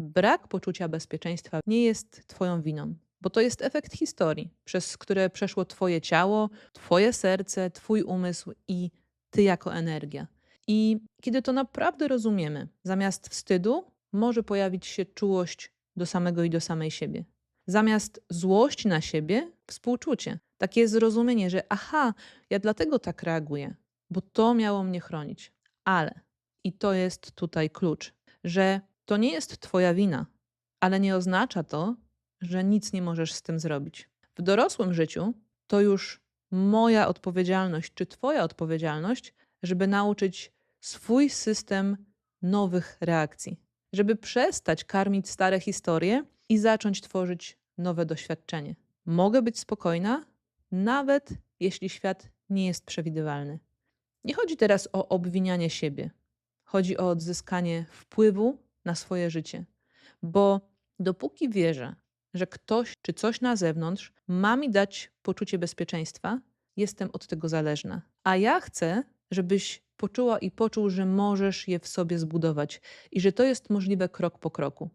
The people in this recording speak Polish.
brak poczucia bezpieczeństwa nie jest Twoją winą, bo to jest efekt historii, przez które przeszło Twoje ciało, Twoje serce, Twój umysł i Ty jako energia. I kiedy to naprawdę rozumiemy, zamiast wstydu może pojawić się czułość do samego i do samej siebie. Zamiast złości na siebie, współczucie. Takie zrozumienie, że aha, ja dlatego tak reaguję, bo to miało mnie chronić. Ale, i to jest tutaj klucz, że to nie jest Twoja wina, ale nie oznacza to, że nic nie możesz z tym zrobić. W dorosłym życiu to już moja odpowiedzialność, czy Twoja odpowiedzialność, żeby nauczyć swój system nowych reakcji, żeby przestać karmić stare historie i zacząć tworzyć nowe doświadczenie. Mogę być spokojna, nawet jeśli świat nie jest przewidywalny. Nie chodzi teraz o obwinianie siebie, chodzi o odzyskanie wpływu na swoje życie, bo dopóki wierzę, że ktoś czy coś na zewnątrz ma mi dać poczucie bezpieczeństwa, jestem od tego zależna. A ja chcę, żebyś poczuła i poczuł, że możesz je w sobie zbudować i że to jest możliwe krok po kroku.